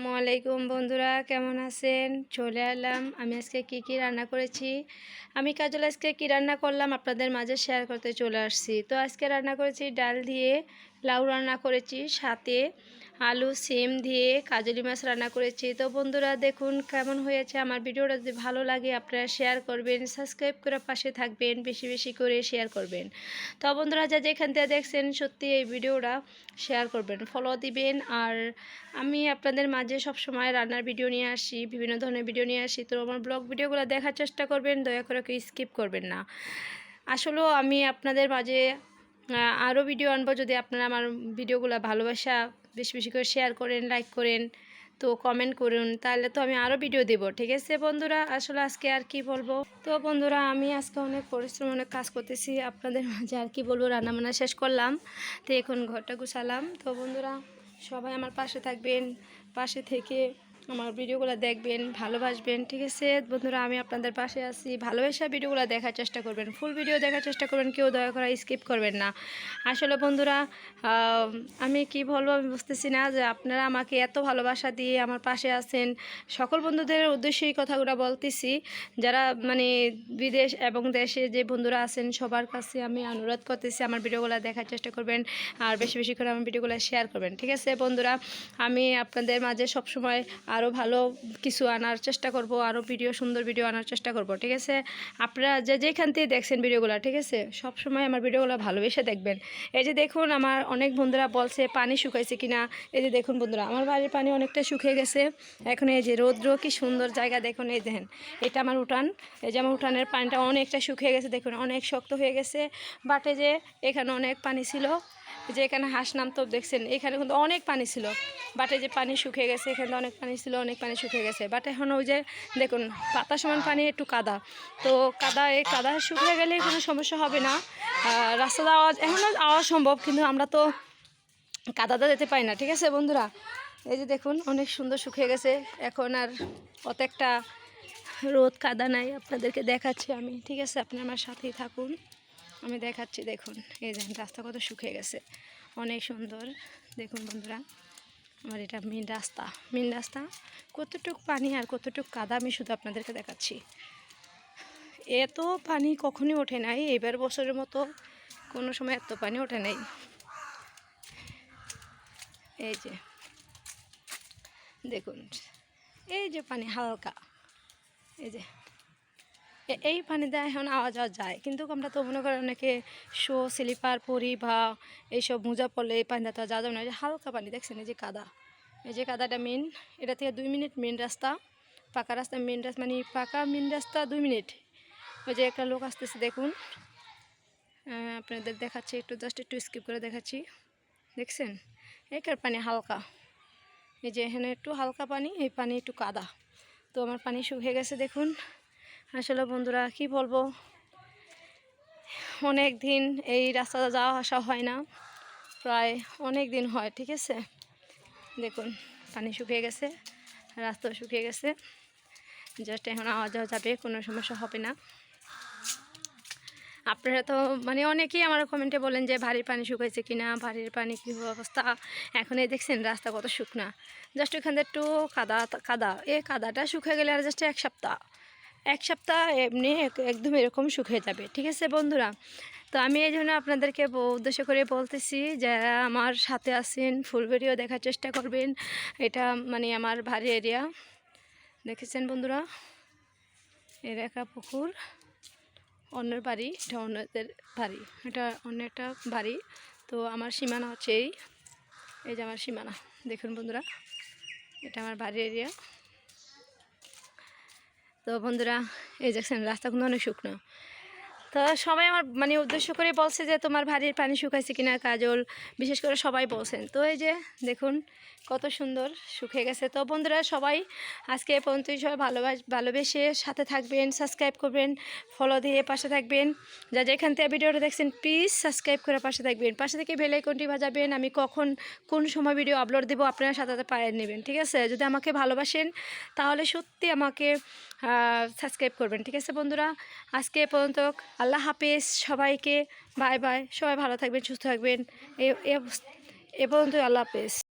আসসালামু আলাইকুম বন্ধুরা, কেমন আছেন? চলে এলাম। আমি আজকে কি কি রান্না করেছি? আমি কাজল আজকে কি রান্না করলাম আপনাদের মাঝে শেয়ার করতে চলে আসছি। তো আজকে রান্না করেছি ডাল দিয়ে লাউ রান্না করেছি সাথে। আলু, সিম দিয়ে কাজলি মাছ রান্না করেছি। তো বন্ধুরা, দেখুন কেমন হয়েছে আমার ভিডিওটা। যদি ভালো লাগে, আপনারা শেয়ার করবেন সাবস্ক্রাইব করে পাশে থাকবেন, বেশি বেশি করে শেয়ার করবেন। তো বন্ধুরা, যা যেখান থেকে দেখছেন, সত্যি এই ভিডিওটা শেয়ার করবেন ফলো দিবেন। আর আমি আপনাদের মাঝে সব সময় রান্নার ভিডিও নিয়ে আসি, বিভিন্ন ধরনের ভিডিও নিয়ে আসি। তো আমার ব্লগ ভিডিওগুলো দেখার চেষ্টা করবেন, দয়া করে কেউ স্কিপ করবেন না। আসলেও আমি আপনাদের মাঝে আরও ভিডিও আনব যদি আপনারা আমার ভিডিওগুলো ভালোবাসা বেশি বেশি করে শেয়ার করেন লাইক করেন, তো কমেন্ট করুন। তাহলে তো আমি আরও ভিডিও দেব, ঠিক আছে বন্ধুরা? আসলে আজকে আর কি বলব? তো বন্ধুরা, আমি আজকে অনেক পরিশ্রম, অনেক কাজ করতেছি। আপনাদের মাঝে আর কি বলব, রান্নাবান্না শেষ করলাম। তো এখন ঘরটা গুছালাম। তো বন্ধুরা, সবাই আমার পাশে থাকবেন, পাশে থেকে আমার ভিডিওগুলো দেখবেন, ভালোবাসবেন, ঠিক আছে? বন্ধুরা, আমি আপনাদের পাশে আছি। ভালোবাসা ভিডিওগুলো দেখার চেষ্টা করবেন। ফুল ভিডিও দেখার চেষ্টা করবেন, কেউ দয়া করে স্কিপ করবেন না। আসলে বন্ধুরা, আমি কি বলব, আমি বুঝতেছি না যে আপনারা আমাকে এত ভালোবাসা দিয়ে আমার পাশে আছেন। সকল বন্ধুদের উদ্দেশ্যে এই কথাগুলো বলতেছি। যারা মানে বিদেশ এবং দেশে যে বন্ধুরা আছেন, সবার কাছে আমি অনুরোধ করতেছি আমার ভিডিওগুলো দেখার চেষ্টা করবেন আর বেশি বেশি করে আমার ভিডিওগুলো শেয়ার করবেন। ঠিক আছে, বন্ধুরা, আমি আপনাদের মাঝে সবসময় আরও ভালো কিছু আনার চেষ্টা করব আরও ভিডিও সুন্দর ভিডিও আনার চেষ্টা করব, ঠিক আছে? আপনারা যে যেখান থেকে দেখছেন ভিডিওগুলো ঠিক আছে? সব সময় আমার ভিডিওগুলো ভালোবেসে দেখবেন। এই যে দেখুন, আমার অনেক বন্ধুরা বলছে, পানি শুকাইছে কিনা? এই যে দেখুন বন্ধুরা, আমার বাড়ির পানি অনেকটা শুকিয়ে গেছে। এখন এই যে রৌদ্র, কি সুন্দর জায়গা দেখুন, এই দেখেন। এটা আমার উঠান। এই যে আমার উঠানের পানিটা অনেকটা শুকিয়ে গেছে, দেখুন, অনেক শক্ত হয়ে গেছে। বাটে যে এখানে অনেক পানি ছিল যে এখানে হাঁস নামতো দেখছেন, এখানে কিন্তু অনেক পানি ছিল। বাটে যে পানি শুকিয়ে গেছে, এখানে অনেক পানি ছিল, অনেক পানি শুকিয়ে গেছে। বাট এখন ওই যে দেখুন পাতা সমান পানি, একটু কাদা। তো কাদা, এই কাদা শুকিয়ে গেলে কোনো সমস্যা হবে না। রাস্তা যাওয়া এখনও আওয়া সম্ভব, কিন্তু আমরা তো কাদাতে যেতে পাই না, ঠিক আছে বন্ধুরা? এই যে দেখুন, অনেক সুন্দর শুকিয়ে গেছে। এখন আর অত একটা রোদ, কাদা নাই, আপনাদেরকে দেখাচ্ছি আমি, ঠিক আছে? আপনি আমার সাথেই থাকুন। আমি দেখাচ্ছি, দেখুন। এই দেখেন, রাস্তা কত শুকিয়ে গেছে। অনেক সুন্দর। দেখুন বন্ধুরা, আমার এটা মেন রাস্তা। মেন রাস্তা, কতটুক পানি আর কতটুক কাদা আমি শুধু আপনাদেরকে দেখাচ্ছি। এত পানি কখনই ওঠে নাই, এবার বছরের মতো কোনো সময় এত পানি ওঠে নাই। এই যে, দেখুন, এই যে পানি হালকা। এই যে এই পানিতে এখন আওয়া যাওয়া যায়। কিন্তু আমরা তো মনে করি অনেকে শো, স্লিপার, পরি বা এইসব মোজা পড়লে এই পানিটা তো যাওয়া যাবে না। হালকা পানি, দেখছেন? এই যে কাদা। এই যে কাদাটা মেন এটা থেকে দুই মিনিট মেন রাস্তা। পাকা রাস্তা মেন রাস্তা মানে পাকা মেন রাস্তা দুই মিনিট। ওই যে একটা লোক আসতেছে, দেখুন। আপনাদের দেখাচ্ছি, একটু জাস্ট একটু স্কিপ করে দেখাচ্ছি। দেখছেন? একার পানি হালকা। এই যে এখানে একটু হালকা পানি, এই পানি একটু কাদা। তো আমার পানি শুকিয়ে গেছে, দেখুন। আসলে বন্ধুরা, কি বলব? অনেক দিন এই রাস্তাটা যাওয়া আসা হয় না। প্রায় অনেক দিন হয়, ঠিক আছে? দেখুন, পানি শুকিয়ে গেছে রাস্তাও শুকিয়ে গেছে। জাস্ট এখন আওয়া যাওয়া যাবে, কোনো সমস্যা হবে না। আপনারা তো মানে অনেকেই আমার কমেন্টে বলেন যে ভারী পানি শুকাইছে কিনা ভারীর পানি কী অবস্থা? এখন এই দেখছেন, রাস্তা কত শুকনা। জাস্ট ওখান থেকে একটু কাদা কাদা এ কাদাটা শুকিয়ে গেলে আর জাস্ট এক সপ্তাহ। এক সপ্তাহ এমনি একদম এরকম শুকিয়ে যাবে, ঠিক আছে বন্ধুরা? তো আমি এই জন্য আপনাদেরকে উদ্দেশ্য করে বলতেছি যারা আমার সাথে আছেন ফুল দেখার চেষ্টা করবেন। এটা মানে আমার ভারী এরিয়া দেখেছেন বন্ধুরা? এর একটা পুকুর, অন্যের বাড়ি, এটা অন্যদের বাড়ি, এটা অন্য একটা বাড়ি। তো আমার সীমানা হচ্ছে এই এই যে আমার সীমানা, দেখুন বন্ধুরা, এটা আমার বাড়ির এরিয়া তো বন্ধুরা এই দেখছেন রাস্তা কিন্তু অনেক শুকনো। তো সবাই আমার মানে উদ্দেশ্য করে বলছে যে তোমার ভারীর পানি শুকাইছে কিনা, কাজল, বিশেষ করে সবাই বলছেন। তো এই যে দেখুন কত সুন্দর শুকিয়ে গেছে। তো বন্ধুরা সবাই আজকে এ পর্যন্তই। সবাই ভালোবাস, ভালোবেসে সাথে থাকবেন সাবস্ক্রাইব করবেন ফলো দিয়ে পাশে থাকবেন। যা যেখান থেকে ভিডিওটা দেখছেন প্লিজ সাবস্ক্রাইব করে পাশে থাকবেন। পাশে থেকে বেল আইকনটি বাজাবেন। আমি কখন কোন সময় ভিডিও আপলোড দেবো আপনারা সাথে সাথে পায়ে নেবেন, ঠিক আছে? যদি আমাকে ভালোবাসেন, তাহলে সত্যি আমাকে সাবস্ক্রাইব করবেন, ঠিক আছে বন্ধুরা? আজকে এ পর্যন্ত আল্লাহ হাফেজ সবাইকে বাই বাই সবাই ভালো থাকবেন সুস্থ থাকবেন। এ পর্যন্ত আল্লাহ হাফেজ।